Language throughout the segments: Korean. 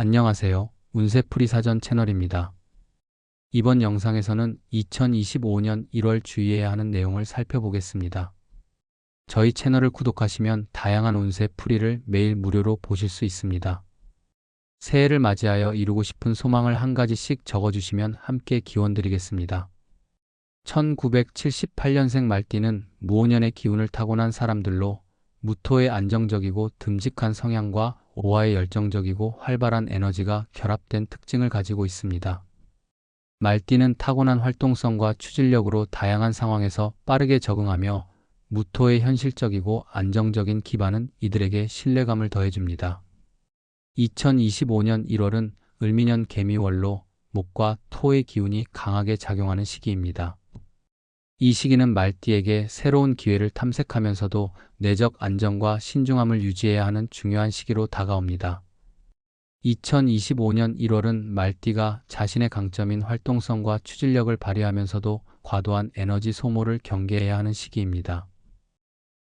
안녕하세요. 운세풀이 사전 채널입니다. 이번 영상에서는 2025년 1월 주의해야 하는 내용을 살펴보겠습니다. 저희 채널을 구독하시면 다양한 운세 풀이를 매일 무료로 보실 수 있습니다. 새해를 맞이하여 이루고 싶은 소망을 한 가지씩 적어주시면 함께 기원 드리겠습니다. 1978년생 말띠는 무오년의 기운을 타고난 사람들로 무토의 안정적이고 듬직한 성향과 오화의 열정적이고 활발한 에너지가 결합된 특징을 가지고 있습니다. 말띠는 타고난 활동성과 추진력으로 다양한 상황에서 빠르게 적응하며 무토의 현실적이고 안정적인 기반은 이들에게 신뢰감을 더해줍니다. 2025년 1월은 을미년 개미월로 목과 토의 기운이 강하게 작용하는 시기입니다. 이 시기는 말띠에게 새로운 기회를 탐색하면서도 내적 안정과 신중함을 유지해야 하는 중요한 시기로 다가옵니다. 2025년 1월은 말띠가 자신의 강점인 활동성과 추진력을 발휘하면서도 과도한 에너지 소모를 경계해야 하는 시기입니다.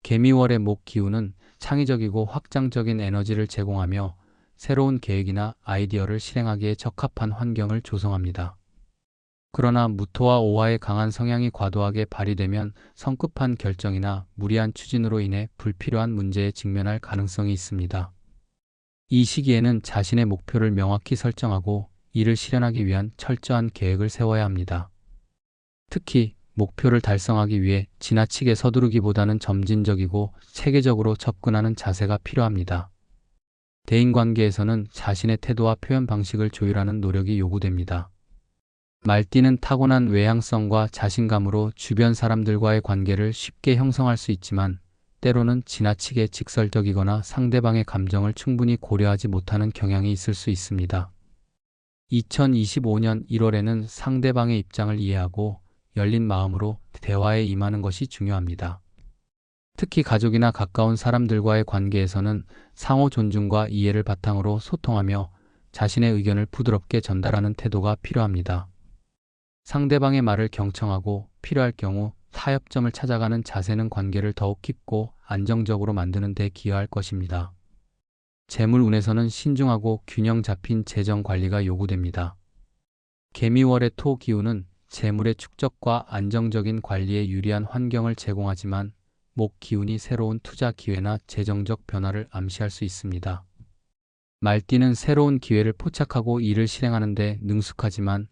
개미월의 목 기운은 창의적이고 확장적인 에너지를 제공하며 새로운 계획이나 아이디어를 실행하기에 적합한 환경을 조성합니다. 그러나 무토와 오화의 강한 성향이 과도하게 발휘되면 성급한 결정이나 무리한 추진으로 인해 불필요한 문제에 직면할 가능성이 있습니다. 이 시기에는 자신의 목표를 명확히 설정하고 이를 실현하기 위한 철저한 계획을 세워야 합니다. 특히 목표를 달성하기 위해 지나치게 서두르기보다는 점진적이고 체계적으로 접근하는 자세가 필요합니다. 대인관계에서는 자신의 태도와 표현 방식을 조율하는 노력이 요구됩니다. 말띠는 타고난 외향성과 자신감으로 주변 사람들과의 관계를 쉽게 형성할 수 있지만 때로는 지나치게 직설적이거나 상대방의 감정을 충분히 고려하지 못하는 경향이 있을 수 있습니다. 2025년 1월에는 상대방의 입장을 이해하고 열린 마음으로 대화에 임하는 것이 중요합니다. 특히 가족이나 가까운 사람들과의 관계에서는 상호 존중과 이해를 바탕으로 소통하며 자신의 의견을 부드럽게 전달하는 태도가 필요합니다. 상대방의 말을 경청하고 필요할 경우 타협점을 찾아가는 자세는 관계를 더욱 깊고 안정적으로 만드는 데 기여할 것입니다. 재물운에서는 신중하고 균형 잡힌 재정 관리가 요구됩니다. 개미월의 토 기운은 재물의 축적과 안정적인 관리에 유리한 환경을 제공하지만 목 기운이 새로운 투자 기회나 재정적 변화를 암시할 수 있습니다. 말띠는 새로운 기회를 포착하고 이를 실행하는 데 능숙하지만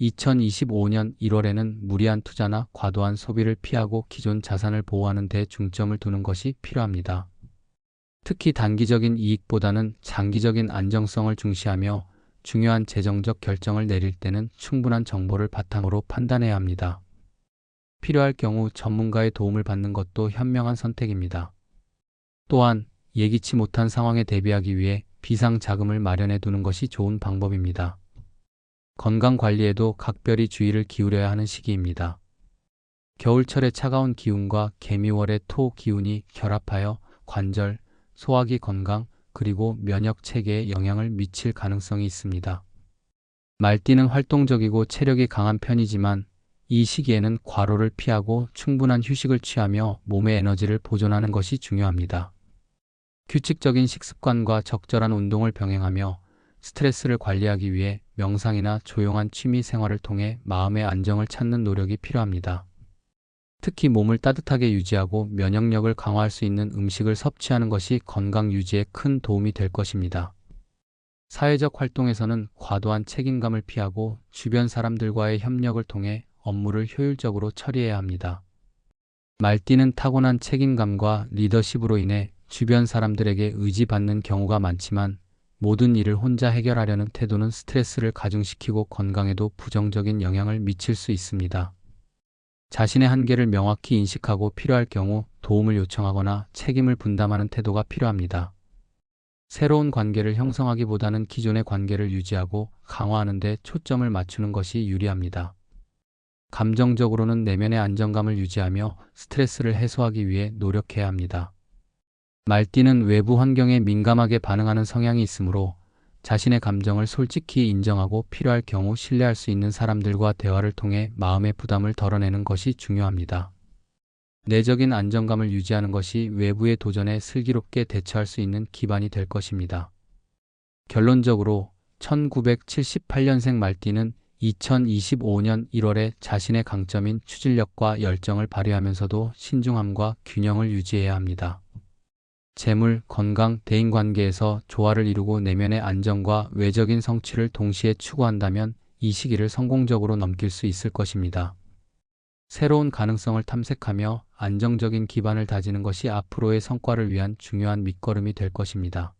2025년 1월에는 무리한 투자나 과도한 소비를 피하고 기존 자산을 보호하는 데 중점을 두는 것이 필요합니다. 특히 단기적인 이익보다는 장기적인 안정성을 중시하며 중요한 재정적 결정을 내릴 때는 충분한 정보를 바탕으로 판단해야 합니다. 필요할 경우 전문가의 도움을 받는 것도 현명한 선택입니다. 또한 예기치 못한 상황에 대비하기 위해 비상 자금을 마련해 두는 것이 좋은 방법입니다. 건강 관리에도 각별히 주의를 기울여야 하는 시기입니다. 겨울철의 차가운 기운과 개미월의 토 기운이 결합하여 관절, 소화기 건강, 그리고 면역 체계에 영향을 미칠 가능성이 있습니다. 말띠는 활동적이고 체력이 강한 편이지만 이 시기에는 과로를 피하고 충분한 휴식을 취하며 몸의 에너지를 보존하는 것이 중요합니다. 규칙적인 식습관과 적절한 운동을 병행하며 스트레스를 관리하기 위해 명상이나 조용한 취미 생활을 통해 마음의 안정을 찾는 노력이 필요합니다. 특히 몸을 따뜻하게 유지하고 면역력을 강화할 수 있는 음식을 섭취하는 것이 건강 유지에 큰 도움이 될 것입니다. 사회적 활동에서는 과도한 책임감을 피하고 주변 사람들과의 협력을 통해 업무를 효율적으로 처리해야 합니다. 말띠는 타고난 책임감과 리더십으로 인해 주변 사람들에게 의지받는 경우가 많지만 모든 일을 혼자 해결하려는 태도는 스트레스를 가중시키고 건강에도 부정적인 영향을 미칠 수 있습니다. 자신의 한계를 명확히 인식하고 필요할 경우 도움을 요청하거나 책임을 분담하는 태도가 필요합니다. 새로운 관계를 형성하기보다는 기존의 관계를 유지하고 강화하는 데 초점을 맞추는 것이 유리합니다. 감정적으로는 내면의 안정감을 유지하며 스트레스를 해소하기 위해 노력해야 합니다. 말띠는 외부 환경에 민감하게 반응하는 성향이 있으므로 자신의 감정을 솔직히 인정하고 필요할 경우 신뢰할 수 있는 사람들과 대화를 통해 마음의 부담을 덜어내는 것이 중요합니다. 내적인 안정감을 유지하는 것이 외부의 도전에 슬기롭게 대처할 수 있는 기반이 될 것입니다. 결론적으로 1978년생 말띠는 2025년 1월에 자신의 강점인 추진력과 열정을 발휘하면서도 신중함과 균형을 유지해야 합니다. 재물, 건강, 대인관계에서 조화를 이루고 내면의 안정과 외적인 성취를 동시에 추구한다면 이 시기를 성공적으로 넘길 수 있을 것입니다. 새로운 가능성을 탐색하며 안정적인 기반을 다지는 것이 앞으로의 성과를 위한 중요한 밑거름이 될 것입니다.